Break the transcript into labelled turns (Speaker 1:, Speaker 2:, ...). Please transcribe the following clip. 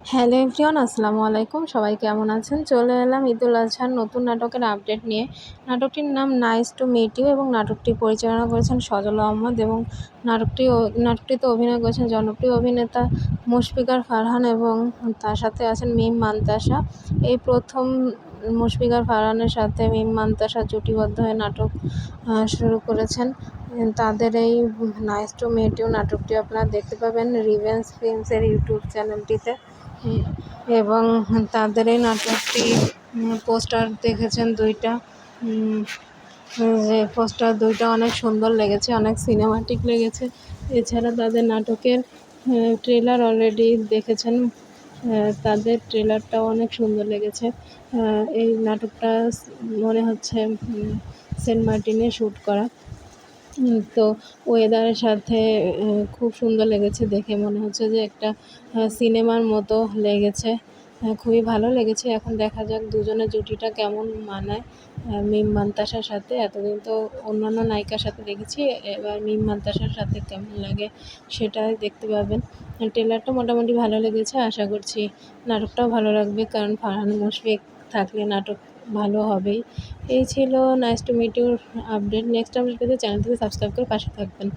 Speaker 1: Hello everyone, আসসালামু আলাইকুম। সবাই কেমন আছেন? চলে এলাম ঈদুল আজহার নতুন নাটকের আপডেট নিয়ে। নাটকটির নাম নাইস টু মিট ইউ এবং নাটকটি পরিচালনা করেছেন সজল আহমদ এবং নাটকটি নাটকটিতে অভিনয় করেছেন জনপ্রিয় অভিনেতা মুশফিকার ফারহান এবং তার সাথে আছেন মিম মান্তাসা। এই প্রথম মুশফিকার ফারহানের সাথে মিম মান্তাসা জুটিবদ্ধ হয়ে নাটক শুরু করেছেন। তাদের এই নাইস টু মিট ইউ নাটকটি আপনারা দেখতে পাবেন রিভেন্স ফিল্মসের ইউটিউব চ্যানেলটিতে। এবং তাদের এই নাটকটি পোস্টার দেখেছেন দুইটা। যে পোস্টার দুইটা অনেক সুন্দর লেগেছে, অনেক সিনেমাটিক লেগেছে। এছাড়া তাদের নাটকের ট্রেলার অলরেডি দেখেছেন। তাদের ট্রেলারটাও অনেক সুন্দর লেগেছে। এই নাটকটা মনে হচ্ছে সেন্ট মার্টিনে শ্যুট করা। তো ওয়েদারের সাথে খুব সুন্দর লেগেছে দেখে। মনে হচ্ছে যে একটা সিনেমার মতো লেগেছে। খুবই ভালো লেগেছে। এখন দেখা যাক দুজনের জুটিটা কেমন মানায় মিম মান্তাসার সাথে। এতদিন তো অন্যান্য নায়িকার সাথে দেখেছি, এবার মিম মান্তাসার সাথে কেমন লাগে সেটাই দেখতে পাবেন। ট্রেলারটা মোটামুটি ভালো লেগেছে, আশা করছি নাটকটাও ভালো লাগবে, কারণ ফারহান মুশফিক থাকলে নাটক ভালো হবেই। এই ছিল nice to meet your update next update পেতে চ্যানেলটিকে সাবস্ক্রাইব করে পাশে থাকবেন।